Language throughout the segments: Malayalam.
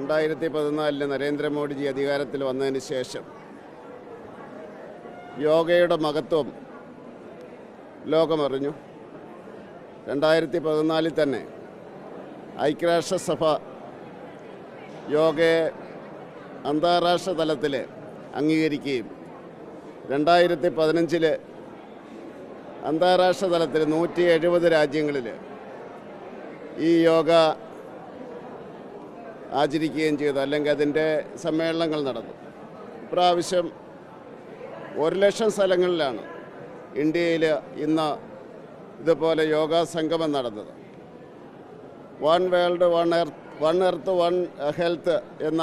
രണ്ടായിരത്തി പതിനാലിൽ നരേന്ദ്രമോദിജി അധികാരത്തിൽ വന്നതിന് ശേഷം യോഗയുടെ മഹത്വം ലോകമറിഞ്ഞു. രണ്ടായിരത്തി പതിനാലിൽ തന്നെ ഐക്യരാഷ്ട്രസഭ യോഗയെ അന്താരാഷ്ട്ര തലത്തിൽ അംഗീകരിക്കുകയും രണ്ടായിരത്തി പതിനഞ്ചിൽ അന്താരാഷ്ട്ര തലത്തിൽ നൂറ്റി എഴുപത് രാജ്യങ്ങളിൽ ഈ യോഗ ആചരിക്കുകയും ചെയ്തു. അല്ലെങ്കിൽ അതിന്റെ സമ്മേളനങ്ങൾ നടന്നു. ഇപ്രാവശ്യം ഒരു ലക്ഷം സ്ഥലങ്ങളിലാണ് ഇന്ത്യയിൽ ഇന്ന് ഇതുപോലെ യോഗാ സംഗമം നടന്നത്. One world one earth one earth one health എന്ന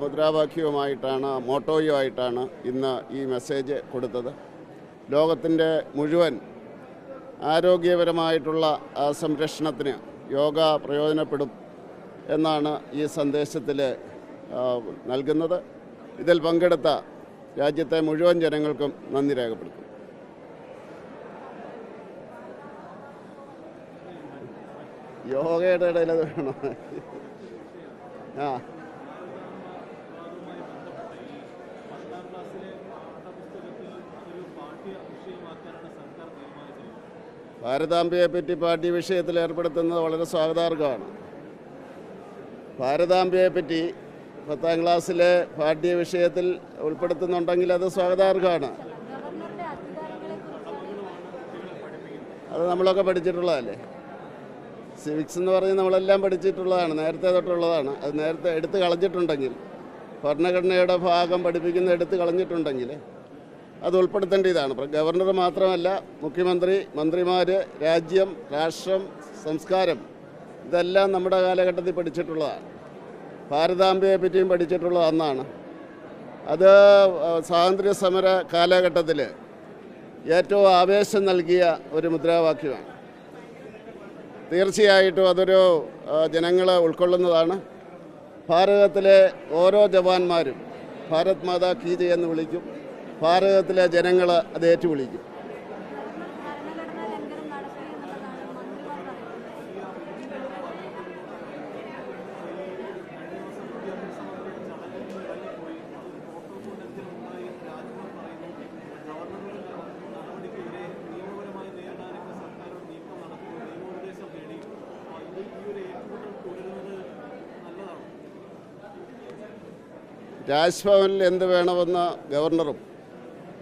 മുദ്രാവാക്യവുമായിട്ടാണ് മോട്ടോയുമായിട്ടാണ് ഇന്ന് ഈ മെസ്സേജ് കൊടുത്തത്. ലോകത്തിന്റെ മുഴുവൻ ആരോഗ്യപരമായിട്ടുള്ള സംരക്ഷണത്തിന് യോഗ പ്രയോജനപ്പെടും എന്നാണ് ഈ സന്ദേശത്തിൽ നൽകുന്നത്. ഇതിൽ പങ്കെടുത്ത രാജ്യത്തെ മുഴുവൻ ജനങ്ങൾക്കും നന്ദി രേഖപ്പെടുത്തും യോഗയുടെ ഇടയിൽ അത് വേണോ? ആ. ഭാരതാംബയെ പറ്റി പാർട്ടി വിഷയത്തിൽ ഏർപ്പെടുത്തുന്നത് വളരെ സ്വാഗതാർഹമാണ്. ഭാരതാംബയെ പറ്റി പത്താം ക്ലാസ്സിലെ പാഠ്യ വിഷയത്തിൽ ഉൾപ്പെടുത്തുന്നുണ്ടെങ്കിൽ അത് സ്വാഗതാർഹമാണ്. അത് നമ്മളൊക്കെ പഠിച്ചിട്ടുള്ളതല്ലേ? സിവിക്സ് എന്ന് പറഞ്ഞ് നമ്മളെല്ലാം പഠിച്ചിട്ടുള്ളതാണ് നേരത്തെ തൊട്ടുള്ളതാണ്. അത് നേരത്തെ എടുത്തു കളഞ്ഞിട്ടുണ്ടെങ്കിൽ ഭരണഘടനയുടെ ഭാഗം പഠിപ്പിക്കുന്ന എടുത്തു കളഞ്ഞിട്ടുണ്ടെങ്കിൽ അത് ഉൾപ്പെടുത്തേണ്ടതാണ്. ഗവർണർ മാത്രമല്ല മുഖ്യമന്ത്രി മന്ത്രിമാർ രാജ്യം രാഷ്ട്രം സംസ്കാരം ഇതെല്ലാം നമ്മുടെ കാലഘട്ടത്തിൽ പഠിച്ചിട്ടുള്ളതാണ്. ഭാരതാംബയെ പറ്റിയും പഠിച്ചിട്ടുള്ളത് അന്നാണ് അത് സ്വാതന്ത്ര്യ സമര കാലഘട്ടത്തിൽ ഏറ്റവും ആവേശം നൽകിയ ഒരു മുദ്രാവാക്യമാണ്. തീർച്ചയായിട്ടും അതൊരു ജനങ്ങൾ ഉൾക്കൊള്ളുന്നതാണ്. ഭാരതത്തിലെ ഓരോ ജവാന്മാരും ഭാരത് മാതാ കീ എന്ന് വിളിക്കും. ഭാരതത്തിലെ ജനങ്ങൾ അത് ഏറ്റുവിളിക്കും. രാജ്ഭവനിൽ എന്ത് വേണമെന്ന് ഗവർണറും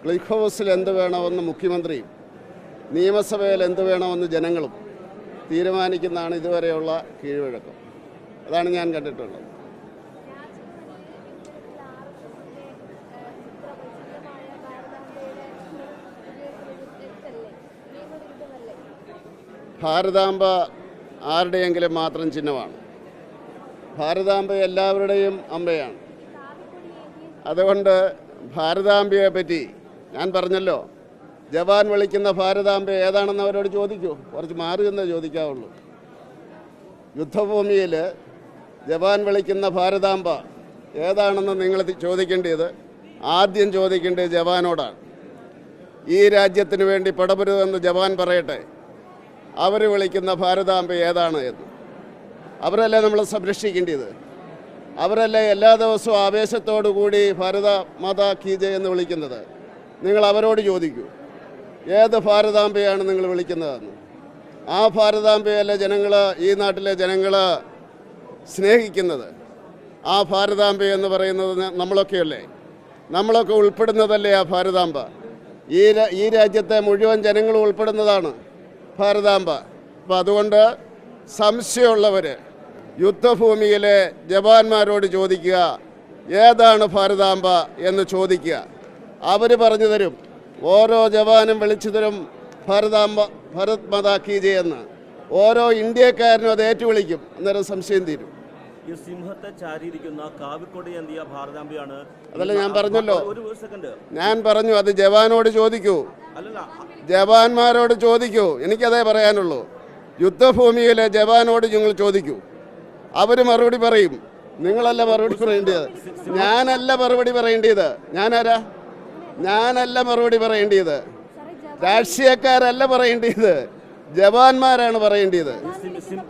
ക്ലിഫ് ഹൗസിൽ എന്ത് വേണമെന്ന് മുഖ്യമന്ത്രിയും നിയമസഭയിൽ എന്ത് വേണമെന്ന് ജനങ്ങളും തീരുമാനിക്കുന്നതാണ് ഇതുവരെയുള്ള കീഴ്വഴക്കം. അതാണ് ഞാൻ കണ്ടിട്ടുള്ളത്. ഭാരതാംബ ആരുടെയെങ്കിലും മാത്രം ചിഹ്നമാണ്. ഭാരതാംബ എല്ലാവരുടെയും അമ്മയാണ്. അതുകൊണ്ട് ഭാരതാംബയെ പറ്റി ഞാൻ പറഞ്ഞല്ലോ ജവാൻ വിളിക്കുന്ന ഭാരതാംബ ഏതാണെന്ന് അവരോട് ചോദിക്കൂ. കുറച്ച് മാറി എന്നേ ചോദിക്കാവുള്ളൂ. യുദ്ധഭൂമിയിൽ ജവാൻ വിളിക്കുന്ന ഭാരതാംബ ഏതാണെന്ന് നിങ്ങൾ ചോദിക്കേണ്ടത്? ആദ്യം ചോദിക്കേണ്ടത് ജവാനോടാണ്. ഈ രാജ്യത്തിന് വേണ്ടി പടപരുതെന്ന് ജവാൻ പറയട്ടെ അവർ വിളിക്കുന്ന ഭാരതാംബ ഏതാണ് എന്ന്. അവരല്ലേ നമ്മൾ സംരക്ഷിക്കേണ്ടത്? അവരല്ലേ എല്ലാ ദിവസവും ആവേശത്തോടു കൂടി ഭാരത മാതാ കീ ജയ് എന്ന് വിളിക്കുന്നത്? നിങ്ങൾ അവരോട് ചോദിക്കൂ. ഏത് ഭാരതാംബയാണ് നിങ്ങൾ വിളിക്കുന്നതെന്ന്? ആ ഭാരതാംബയല്ലേ ജനങ്ങൾ ഈ നാട്ടിലെ ജനങ്ങൾ സ്നേഹിക്കുന്നത്? ആ ഭാരതാംബ എന്ന് പറയുന്നത് നമ്മളൊക്കെയല്ലേ? നമ്മളൊക്കെ ഉൾപ്പെടുന്നതല്ലേ ആ ഭാരതാംബ? ഈ ഈ രാജ്യത്തെ മുഴുവൻ ജനങ്ങളും ഉൾപ്പെടുന്നതാണ് ഭാരതാംബ. അപ്പം അതുകൊണ്ട് സംശയമുള്ളവർ യുദ്ധഭൂമിയിലെ ജവാന്മാരോട് ചോദിക്കുക ഏതാണ് ഭാരതാംബ? എന്ന് ചോദിക്കുക. അവർ പറഞ്ഞു തരും ഓരോ ജവാനും വിളിച്ചു തരും ഭാരതാംബ ഭരത് മാതാ കീ ജയ് എന്ന്. ഓരോ ഇന്ത്യക്കാരനും അത് ഏറ്റുവിളിക്കും. അന്നേരം സംശയം തീരും. ഈ സിംഹത്തെ ചാരിയിരിക്കുന്ന കാവിക്കൊടി എന്തിയ ഭാരതാംബയാണ്? അതല്ല ഞാൻ പറഞ്ഞല്ലോ. ഒരു ഒരു സെക്കൻഡ് ഞാൻ പറഞ്ഞു അത് ജവാനോട് ചോദിക്കൂ. അല്ലല്ല. ജവാന്മാരോട് ചോദിക്കൂ. എനിക്കതേ പറയാനുള്ളൂ. യുദ്ധഭൂമിയിലെ ജവാനോട് നിങ്ങൾ ചോദിക്കൂ. അവർ മറുപടി പറയും. നിങ്ങളല്ല മറുപടി പറയേണ്ടത്. ഞാനല്ല മറുപടി പറയേണ്ടത്. ഞാനാരാ? ഞാനല്ല മറുപടി പറയേണ്ടത്. രാഷ്ട്രീയക്കാരല്ല പറയേണ്ടത്. ജവാന്മാരാണ് പറയേണ്ടത്.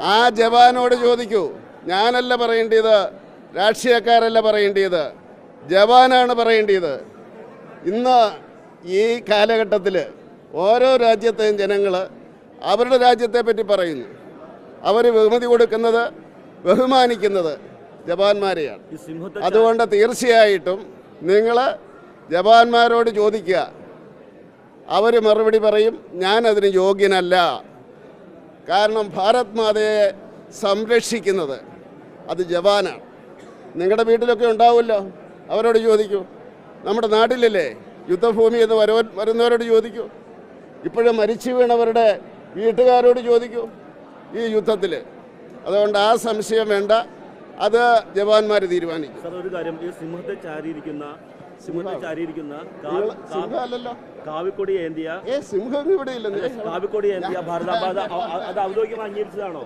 ആ ജവാനോട് ചോദിക്കൂ. ഞാനല്ല പറയേണ്ടത്. രാഷ്ട്രീയക്കാരല്ല പറയേണ്ടത്. ജവാനാണ് പറയേണ്ടത്. ഇന്ന് ഈ കാലഘട്ടത്തിൽ ഓരോ രാജ്യത്തെയും ജനങ്ങൾ അവരുടെ രാജ്യത്തെ പറ്റി പറയുന്നു. അവർ ബഹുമതി കൊടുക്കുന്നത് ബഹുമാനിക്കുന്നത് ജവാന്മാരെയാണ്. അതുകൊണ്ട് തീർച്ചയായിട്ടും നിങ്ങൾ ജവാന്മാരോട് ചോദിക്കുക. അവർ മറുപടി പറയും ഞാനതിന് യോഗ്യനല്ല. കാരണം ഭാരത് മാതയെ സംരക്ഷിക്കുന്നത് അത് ജവാനാണ്. നിങ്ങളുടെ വീട്ടിലൊക്കെ ഉണ്ടാവുമല്ലോ അവരോട് ചോദിക്കൂ. നമ്മുടെ നാട്ടിലല്ലേ യുദ്ധഭൂമി എന്ന് വരോ വരുന്നവരോട് ചോദിക്കൂ. ഇപ്പോഴും മരിച്ചു വീണവരുടെ വീട്ടുകാരോട് ചോദിക്കൂ ഈ യുദ്ധത്തിൽ അതുകൊണ്ട് ആ സംശയം വേണ്ട. അത് ജവാന്മാർ തീരുമാനിക്കും. സാർ ഒരു കാര്യം ഈ സിംഹത്തെ ചാരിയിരിക്കുന്ന സിംഹത്തെ ചാരിയിരിക്കുന്ന കാ- നിങ്ങൾ കാ- സിംഹമല്ലല്ലോ. കാവിക്കൊടി ഏന്തിയ? ഏ സിംഹം ഇവിടെ ഇല്ലെന്നേ കാവിക്കൊടി ഏന്തിയ? ഭാരതാംബ അത് അ- അത് ഔദ്യോഗികമായി അംഗീകരിച്ചതാണോ?